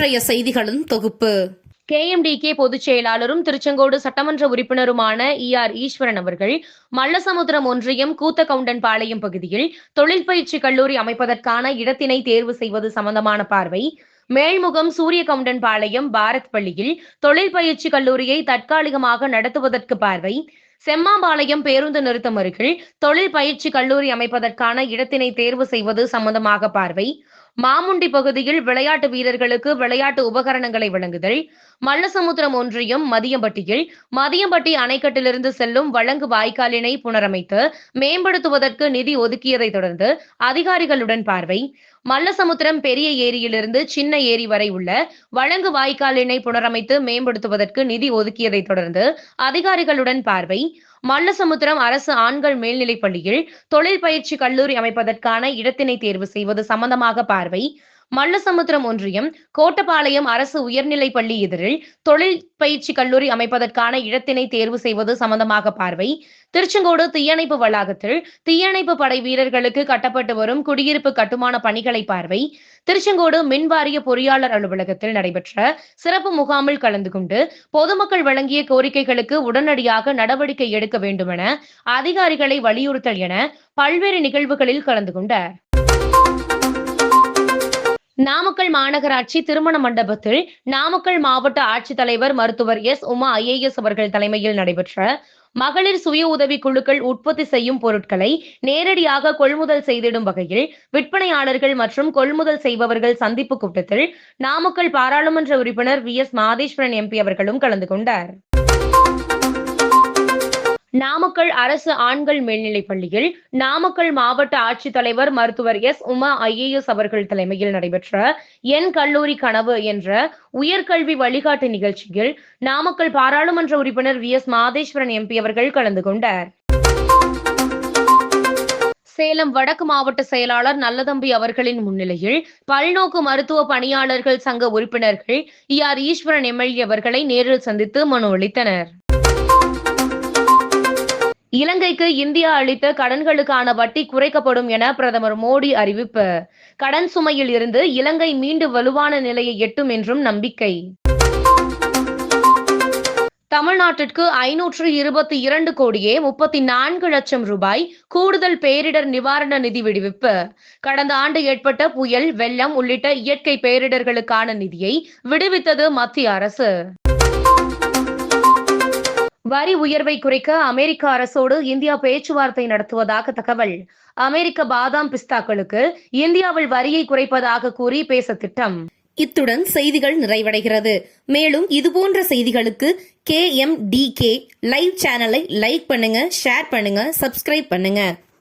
இன்றைய செய்திகளின் தொகுப்பு. கேஎம்டிகே பொதுச் செயலாளரும் திருச்செங்கோடு சட்டமன்ற உறுப்பினருமான இ ஆர் ஈஸ்வரன் அவர்கள் மல்லசமுத்திரம் ஒன்றியம் கூத்தகவுண்டன் பாளையம் பகுதியில் தொழில் பயிற்சி கல்லூரி அமைப்பதற்கான இடத்தினை தேர்வு செய்வது சம்பந்தமான பார்வை. மேல்முகம் சூரியகவுண்டன் பாளையம் பாரத் பள்ளியில் தொழில் பயிற்சி கல்லூரியை தற்காலிகமாக நடத்துவதற்கு பார்வை. செம்மாம்பாளையம் பேருந்து நிறுத்தம் அருகில் தொழில் பயிற்சி கல்லூரி அமைப்பதற்கான இடத்தினை தேர்வு செய்வது சம்பந்தமாக பார்வை. மாமுண்டி பகுதியில் விளையாட்டு வீரர்களுக்கு விளையாட்டு உபகரணங்களை வழங்குதல். மல்லசமுத்திரம் ஒன்றியம் மதியம்பட்டியில். மதியம்பட்டி அணைக்கட்டிலிருந்து செல்லும் வழங்கு வாய்க்காலினை புனரமைத்து மேம்படுத்துவதற்கு நிதி ஒதுக்கியதைத் தொடர்ந்து அதிகாரிகளுடன் பார்வை. மல்லசமுத்திரம் பெரிய ஏரியிலிருந்து சின்ன ஏரி வரை உள்ள வழங்கு வாய்க்காலினை புனரமைத்து மேம்படுத்துவதற்கு நிதி ஒதுக்கியதை தொடர்ந்து அதிகாரிகளுடன் பார்வை. மல்லசமுத்திரம் அரசு ஆண்கள் மேல்நிலைப் பள்ளியில் தொழில் பயிற்சி கல்லூரி அமைப்பதற்கான இடத்தினை தேர்வு செய்வது சம்பந்தமாக பார்வை. மல்லசமுத்திரம் ஒன்றியம் கோட்டபாளையம் அரசு உயர்நிலைப் பள்ளி எதிரில் தொழில் பயிற்சி கல்லூரி அமைப்பதற்கான இடத்தினை தேர்வு செய்வது சம்பந்தமாக பார்வை. திருச்செங்கோடு தீயணைப்பு வளாகத்தில் தீயணைப்பு படை வீரர்களுக்கு கட்டப்பட்டு வரும் குடியிருப்பு கட்டுமான பணிகளை பார்வை. திருச்செங்கோடு மின்வாரிய பொறியாளர் அலுவலகத்தில் நடைபெற்ற சிறப்பு முகாமில் கலந்து கொண்டு பொதுமக்கள் வழங்கிய கோரிக்கைகளுக்கு உடனடியாக நடவடிக்கை எடுக்க வேண்டுமென அதிகாரிகளை வலியுறுத்தல் என பல்வேறு நிகழ்வுகளில் கலந்து கொண்டார். நாமக்கல் மாநகராட்சி திருமண மண்டபத்தில் நாமக்கல் மாவட்ட ஆட்சித்தலைவர் மருத்துவர் எஸ் உமா ஐஏஎஸ் அவர்கள் தலைமையில் நடைபெற்ற மகளிர் சுய உதவி குழுக்கள் உற்பத்தி செய்யும் பொருட்களை நேரடியாக கொள்முதல் செய்திடும் வகையில் விற்பனையாளர்கள் மற்றும் கொள்முதல் செய்பவர்கள் சந்திப்பு கூட்டத்தில் நாமக்கல் பாராளுமன்ற உறுப்பினர் வி எஸ் மாதேஸ்வரன் எம்பி அவர்களும் கலந்து கொண்டார். நாமக்கல் அரசு ஆண்கள் மேல்நிலைப் பள்ளியில் நாமக்கல் மாவட்ட ஆட்சித்தலைவர் மருத்துவர் எஸ் உமா ஐஏஎஸ் அவர்கள் தலைமையில் நடைபெற்ற என் கல்லூரி கனவு என்ற உயர்கல்வி வழிகாட்டு நிகழ்ச்சியில் நாமக்கல் பாராளுமன்ற உறுப்பினர் வி எஸ் மாதேஸ்வரன் எம்பி அவர்கள் கலந்து கொண்டார். சேலம் வடக்கு மாவட்ட செயலாளர் நல்லதம்பி அவர்களின் முன்னிலையில் பல்நோக்கு மருத்துவ பணியாளர்கள் சங்க உறுப்பினர்கள் இ ஆர் ஈஸ்வரன் எம்எல்ஏ அவர்களை நேரில் சந்தித்து மனு அளித்தனர். இலங்கைக்கு இந்தியா அளித்த கடன்களுக்கான வட்டி குறைக்கப்படும் என பிரதமர் மோடி அறிவிப்பு. கடன் சுமையில் இருந்து இலங்கை மீண்டு வலுவான நிலையை எட்டும் என்றும் நம்பிக்கை. தமிழ்நாட்டிற்கு ஐநூற்று இருபத்தி இரண்டு கோடியே முப்பத்தி நான்கு லட்சம் ரூபாய் கூடுதல் பேரிடர் நிவாரண நிதி விடுவிப்பு. கடந்த ஆண்டு ஏற்பட்ட புயல் வெள்ளம் உள்ளிட்ட இயற்கை பேரிடர்களுக்கான நிதியை விடுவித்தது மத்திய அரசு. வரி உயர்வை குறைக்க அமெரிக்க அரசோடு இந்தியா பேச்சுவார்த்தை நடத்துவதாக தகவல். அமெரிக்க பாதாம் பிஸ்தாக்களுக்கு இந்தியாவில் வரியை குறைப்பதாக கூறி பேச திட்டம். இத்துடன் செய்திகள் நிறைவடைகிறது. மேலும் இதுபோன்ற செய்திகளுக்கு K M D K live சேனலை லைக் பண்ணுங்க ஷேர் பண்ணுங்க சப்ஸ்கிரைப் பண்ணுங்க.